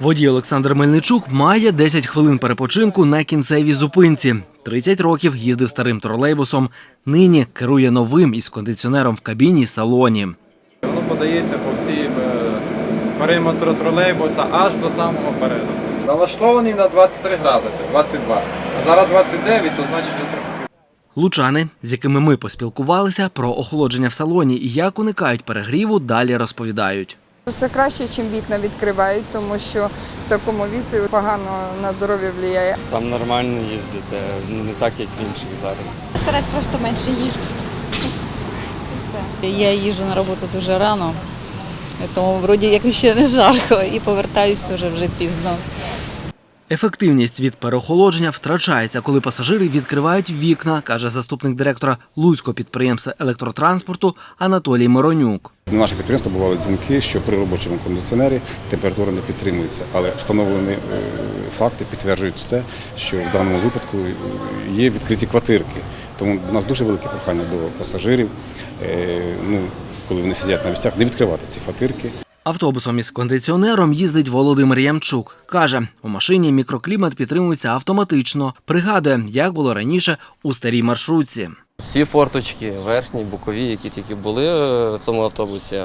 Водій Олександр Мельничук має 10 хвилин перепочинку на кінцевій зупинці. 30 років їздив старим тролейбусом. Нині керує новим із кондиціонером в кабіні салоні. Воно подається по всім е, периметру тролейбуса аж до самого переду. Налаштований на 23 градуси, 22. А зараз 29, то значить. Лучани, з якими ми поспілкувалися про охолодження в салоні і як уникають перегріву, далі розповідають. Це краще, ніж вікна відкривають, тому що в такому віці погано на здоров'я впливає. Там нормально їздити, ну, не так, як в інших зараз. Стараюсь просто менше їздити. І все. Я їжу на роботу дуже рано, тому вроді як ще не жарко і повертаюсь теж вже пізно. Ефективність від переохолодження втрачається, коли пасажири відкривають вікна, каже заступник директора Луцького підприємства електротранспорту Анатолій Моронюк. На наше підприємство бували дзвінки, що при робочому кондиціонері температура не підтримується, але встановлені е, факти підтверджують те, що в даному випадку є відкриті квартирки. Тому у нас дуже велике прохання до пасажирів, е, ну, коли вони сидять на місцях, не відкривати ці фатирки. Автобусом із кондиціонером їздить Володимир Ямчук. Каже, у машині мікроклімат підтримується автоматично. Пригадує, як було раніше у старій маршрутці. Всі форточки, верхні, бокові, які тільки були е, в тому автобусі,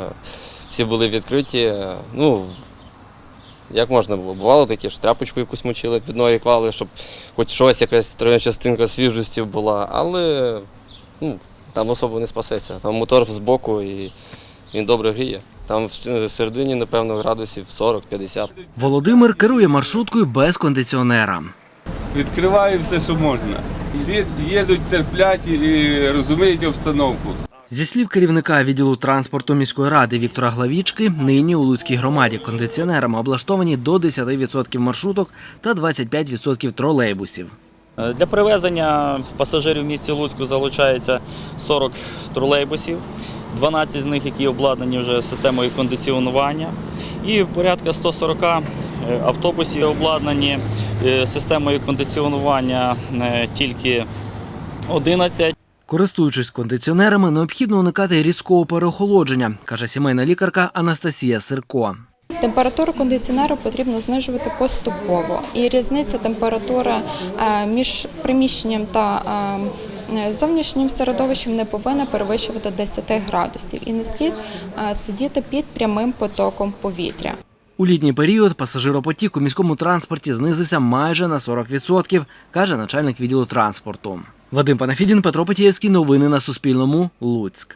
всі були відкриті. Ну, як можна було? Бувало таке, що тряпочку якусь мочили, під ноги клали, щоб хоч щось, якась частинка свіжості була, але ну, там особо не спасеться. Там мотор збоку і він добре гріє. Там в середині, напевно, градусів 40-50. Володимир керує маршруткою без кондиціонера. Відкриваю все, що можна. Всі їдуть, терплять і розуміють обстановку. Зі слів керівника відділу транспорту міської ради Віктора Главічки, нині у Луцькій громаді кондиціонерами облаштовані до 10% маршруток та 25% тролейбусів. Е, Для перевезення пасажирів в місті Луцьку залучається 40 тролейбусів, 12 з них, які обладнані вже системою кондиціонування, і порядка 140 е, автобусів обладнані е, системою кондиціонування е, тільки 11. Користуючись кондиціонерами, необхідно уникати різкого переохолодження, каже сімейна лікарка Анастасія Сирко. Температуру кондиціонеру потрібно знижувати поступово, і різниця температури між приміщенням та зовнішнім середовищем не повинна перевищувати 10 градусів і не слід е, сидіти під прямим потоком повітря. У літній період пасажиропотік у міському транспорті знизився майже на 40%, каже начальник відділу транспорту. Вадим Панафідін, Петро Петєвський. Новини на Суспільному. Луцьк.